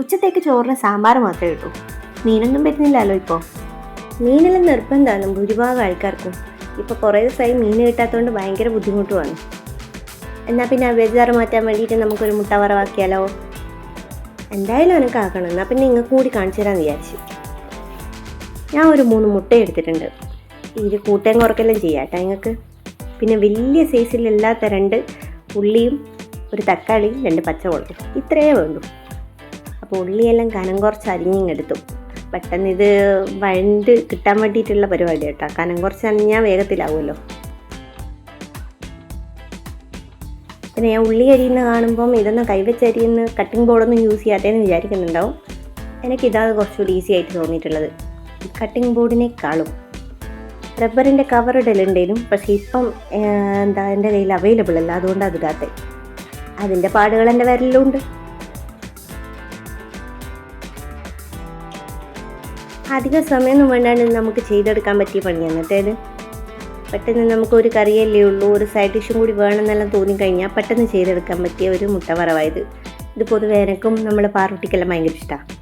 ഉച്ചത്തേക്ക് ചോറിന് സാമ്പാർ മാത്രമേ കിട്ടൂ മീനൊന്നും വരുന്നില്ലല്ലോ ഇപ്പോൾ മീനെല്ലാം നിർബന്ധമാണ് ഭൂരിഭാഗം ആൾക്കാർക്കും. ഇപ്പോൾ കുറേ ദിവസമായി മീൻ കിട്ടാത്തതുകൊണ്ട് ഭയങ്കര ബുദ്ധിമുട്ടുമാണ്. എന്നാൽ പിന്നെ ആ ബേജാറ് മാറ്റാൻ വേണ്ടിയിട്ട് നമുക്കൊരു മുട്ട വറവാക്കിയാലോ? എന്തായാലും എനിക്ക് ആക്കണം എന്നാൽ പിന്നെ നിങ്ങൾക്ക് കൂടി കാണിച്ചു തരാമെന്ന് വിചാരിച്ചു. ഞാൻ ഒരു മൂന്ന് മുട്ട എടുത്തിട്ടുണ്ട്. ഇതിൽ കൂട്ടയും കുറക്കെല്ലാം ചെയ്യാം കേട്ടോ നിങ്ങൾക്ക് പിന്നെ വലിയ സൈസിലല്ലാത്ത രണ്ട് ഉള്ളിയും ഒരു തക്കാളിയും രണ്ട് പച്ചമുളകും. ഇത്രയേ വേണ്ടൂ. അപ്പോൾ ഉള്ളിയെല്ലാം കനം കുറച്ച് അരിഞ്ഞിങ്ങെടുത്തു പെട്ടെന്ന് ഇത് വഴണ്ട് കിട്ടാൻ വേണ്ടിയിട്ടുള്ള പരിപാടി കേട്ടോ. കനം കുറച്ച് അരിഞ്ഞാൽ വേഗത്തിലാവുമല്ലോ. പിന്നെ ഞാൻ ഉള്ളി അരിയുന്ന കാണുമ്പം ഇതൊന്നും കൈവച്ച് അരിയുന്ന കട്ടിംഗ് ബോർഡൊന്നും യൂസ് ചെയ്യാത്തതെന്ന് വിചാരിക്കുന്നുണ്ടാവും. എനിക്കിതാണ് കുറച്ചുകൂടി ഈസി ആയിട്ട് തോന്നിയിട്ടുള്ളത്. കട്ടിംഗ് ബോർഡിനേക്കാളും റബ്ബറിന്റെ കവർ ഇടലുണ്ടെങ്കിലും പക്ഷേ ഇപ്പം എന്താ എന്റെ കയ്യിൽ അവൈലബിൾ അല്ല. അതുകൊണ്ട് അത് അതിന്റെ പാടുകൾ എന്റെ വിരലിലുണ്ട്. അധിക സമയമൊന്നും വേണ്ടാണ്ട് നമുക്ക് ചെയ്തെടുക്കാൻ പറ്റിയ പണിയാണ്. അതായത് പെട്ടെന്ന് നമുക്ക് ഒരു കറിയല്ലേ ഉള്ളൂ ഒരു സൈഡ് ഡിഷും കൂടി വേണമെന്നെല്ലാം തോന്നിക്കഴിഞ്ഞാൽ പെട്ടെന്ന് ചെയ്തെടുക്കാൻ പറ്റിയ ഒരു മുട്ട വറവായത് ഇത്. പൊതുവെ എനക്കും നമ്മളെ പാറുട്ടിക്കെല്ലാം ഭയങ്കര ഇഷ്ടമാണ്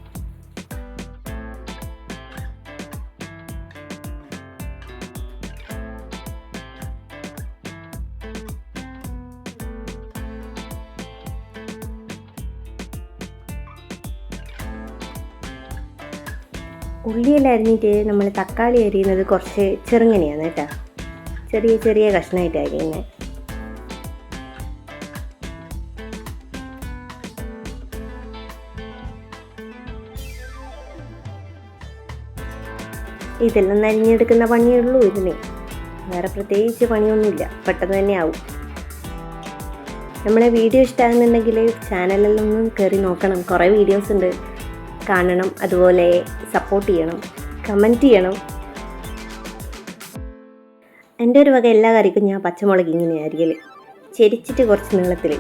ഉള്ളിയെല്ലാം അരിഞ്ഞിട്ട് നമ്മൾ തക്കാളി അരിയുന്നത് കുറച്ച് ചെറുങ്ങനെയാണ് കേട്ടോ. ചെറിയ ചെറിയ കഷ്ണമായിട്ട് അരിയുന്നത്. ഇതെല്ലാം നരിഞ്ഞെടുക്കുന്ന പണിയേ ഉള്ളൂ ഇതിന്. വേറെ പ്രത്യേകിച്ച് പണിയൊന്നുമില്ല. പെട്ടെന്ന് തന്നെ ആവും. നമ്മളെ വീഡിയോ ഇഷ്ടമാകുന്നുണ്ടെങ്കിൽ ചാനലിലൊന്നും കയറി നോക്കണം. കുറേ വീഡിയോസ് ഉണ്ട്. കാണണം അതുപോലെ സപ്പോർട്ട് ചെയ്യണം കമന്റ് ചെയ്യണം. എന്റെ ഒരു വക എല്ലാ കറിക്കും ഞാൻ പച്ചമുളക് ഇങ്ങനെ അരിയൽ ചെരിച്ചിട്ട് കുറച്ച് നീളത്തിൽ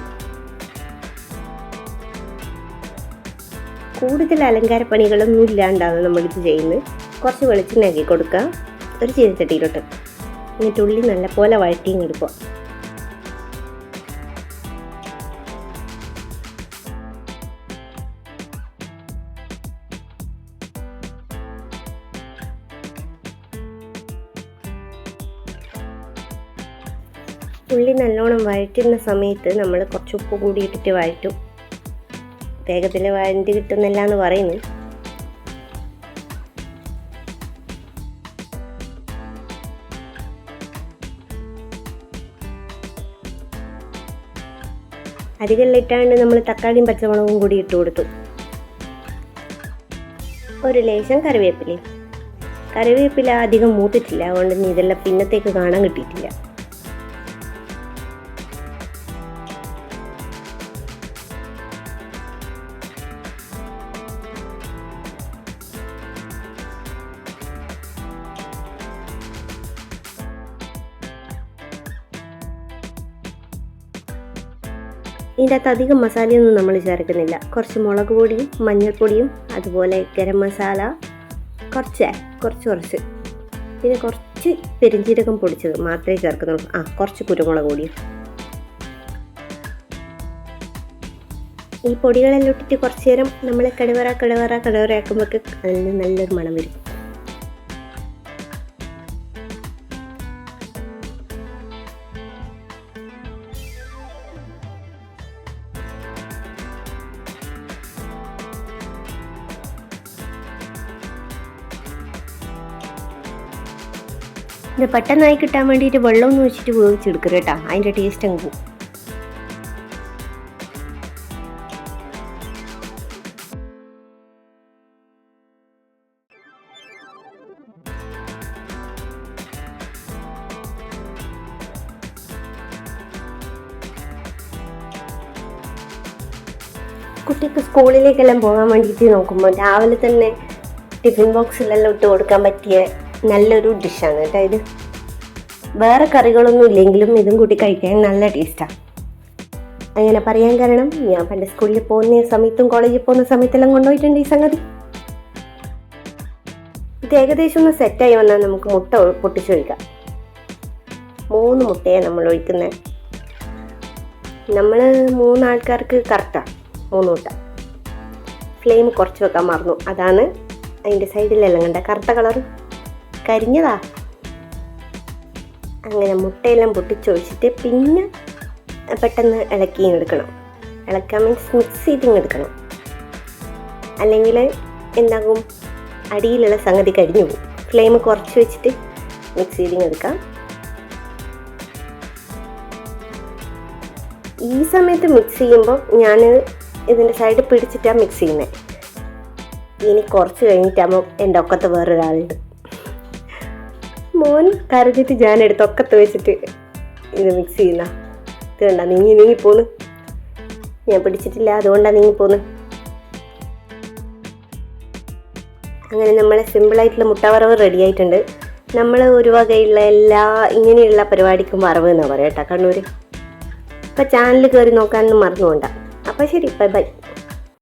കൂടുതൽ അലങ്കാര പണികളൊന്നും ഇല്ലാണ്ടാണ് നമ്മളിത് ചെയ്യുന്നത്. കുറച്ച് വെളിച്ചെണ്ണ വെളിച്ചെണ്ണയാക്കി കൊടുക്കുക ഒരു ചീനച്ചട്ടിയിലോട്ട്. എന്നിട്ട് ഉള്ളി നല്ലപോലെ വഴറ്റിയും എടുക്കുക. ഉള്ളി നല്ലോണം വഴറ്റുന്ന സമയത്ത് നമ്മൾ കുറച്ച് ഉപ്പ് കൂടി ഇട്ടിട്ട് വഴറ്റും. വേഗത്തിൽ വഴണ്ടി കിട്ടുന്നില്ല എന്ന് പറയുന്നു. അരികെല്ലാം ഇട്ടാണ്ട് നമ്മൾ തക്കാളിയും പച്ചമുളകും കൂടി ഇട്ട് കൊടുത്തു. ഒരു ലേശം കറിവേപ്പില കറിവേപ്പില അധികം മൂത്തിട്ടില്ല അതുകൊണ്ട് ഇതെല്ലാം പിന്നത്തേക്ക് കാണാൻ കിട്ടിയിട്ടില്ല. ഇതിന്റെ അകത്ത് അധികം മസാലയൊന്നും നമ്മൾ ചേർക്കുന്നില്ല. കുറച്ച് മുളക് പൊടിയും മഞ്ഞൾപ്പൊടിയും അതുപോലെ ഗരം മസാല കുറച്ച് കുറച്ച് കുറച്ച്. പിന്നെ കുറച്ച് പെരിഞ്ചീരകം പൊടിച്ചത് മാത്രമേ ചേർക്കുന്നുള്ളൂ. ആ കുറച്ച് കുരുമുളക് പൊടിയും. ഈ പൊടികളെല്ലാം ഇട്ടിട്ട് കുറച്ച് നേരം നമ്മൾ കടുവറ കടുവറ കടുവറ ആക്കുമ്പോഴേക്ക് നല്ലൊരു മണം വരും. ഇത് പെട്ടെന്നായി കിട്ടാൻ വേണ്ടിയിട്ട് വെള്ളം ഒന്ന് വെച്ചിട്ട് വേവിച്ചെടുക്കരുത് കേട്ടോ. അതിന്റെ ടേസ്റ്റ് അങ്ങ് പോകും കുട്ടിക്ക് സ്കൂളിലേക്കെല്ലാം പോകാൻ വേണ്ടിയിട്ട് നോക്കുമ്പോൾ രാവിലെ തന്നെ ടിഫിൻ ബോക്സിലെല്ലാം ഇട്ട് കൊടുക്കാൻ പറ്റിയ നല്ലൊരു ഡിഷാണ് കേട്ടോ ഇത്. വേറെ കറികളൊന്നും ഇല്ലെങ്കിലും ഇതും കൂട്ടി കഴിക്കാൻ നല്ല ടേസ്റ്റാണ് അങ്ങനെ പറയാൻ കാരണം ഞാൻ പണ്ട് സ്കൂളിൽ പോകുന്ന സമയത്തും കോളേജിൽ പോകുന്ന സമയത്തെല്ലാം കൊണ്ടുപോയിട്ടുണ്ട് ഈ സംഗതി. ഇത് ഏകദേശം ഒന്ന് സെറ്റായി വന്നാൽ നമുക്ക് മുട്ട പൊട്ടിച്ചൊഴിക്കാം മൂന്ന് മുട്ടയാണ് നമ്മൾ ഒഴിക്കുന്നത് നമ്മൾ മൂന്നാൾക്കാർക്ക് കറക്റ്റാണ് മൂന്ന് മുട്ട. ഫ്ലെയിം കുറച്ച് വെക്കാൻ മറന്നു. അതാണ് അതിന്റെ സൈഡിലെല്ലാം കണ്ട കറുത്ത കളർ കരിഞ്ഞതാ. അങ്ങനെ മുട്ടയെല്ലാം പൊട്ടിച്ചൊഴിച്ചിട്ട് പിന്നെ പെട്ടെന്ന് ഇളക്കി എടുക്കണം. ഇളക്കാൻ മീൻസ് മിക്സ് ചെയ്തിങ് എടുക്കണം. അല്ലെങ്കിൽ എന്താകും? അടിയിലുള്ള സംഗതി കരിഞ്ഞു പോകും. ഫ്ലെയിം കുറച്ച് വെച്ചിട്ട് മിക്സ് ചെയ്തിങ് എടുക്കാം. ഈ സമയത്ത് മിക്സ് ചെയ്യുമ്പോൾ ഞാൻ ഇതിന്റെ സൈഡ് പിടിച്ചിട്ടാണ് മിക്സ് ചെയ്യുന്നത് ഇനി കുറച്ച് കഴിഞ്ഞിട്ടാകുമ്പോൾ എന്റെ ഒക്കത്ത് വേറൊരാളുണ്ട്. മോൻ കരഞ്ഞിട്ട് ഞാൻ എടുത്ത് ഒക്കത്ത് വെച്ചിട്ട് ഇത് മിക്സ് ചെയ്യുന്ന. ഇത് കണ്ട നീങ്ങി നീങ്ങി പോന്ന്. ഞാൻ പിടിച്ചിട്ടില്ല അതുകൊണ്ടാണ് നീങ്ങി പോന്ന്. അങ്ങനെ നമ്മളെ സിമ്പിളായിട്ടുള്ള മുട്ട വറവ് റെഡി ആയിട്ടുണ്ട്. നമ്മൾ ഒരു വകയുള്ള എല്ലാ ഇങ്ങനെയുള്ള പരിപാടിക്കും വറവ് എന്നാണ് പറയാം കേട്ടോ കണ്ണൂർ അപ്പോൾ ചാനൽ കയറി നോക്കാനൊന്നും മറന്നുകൊണ്ട അപ്പോൾ ശരി ബൈ ബൈ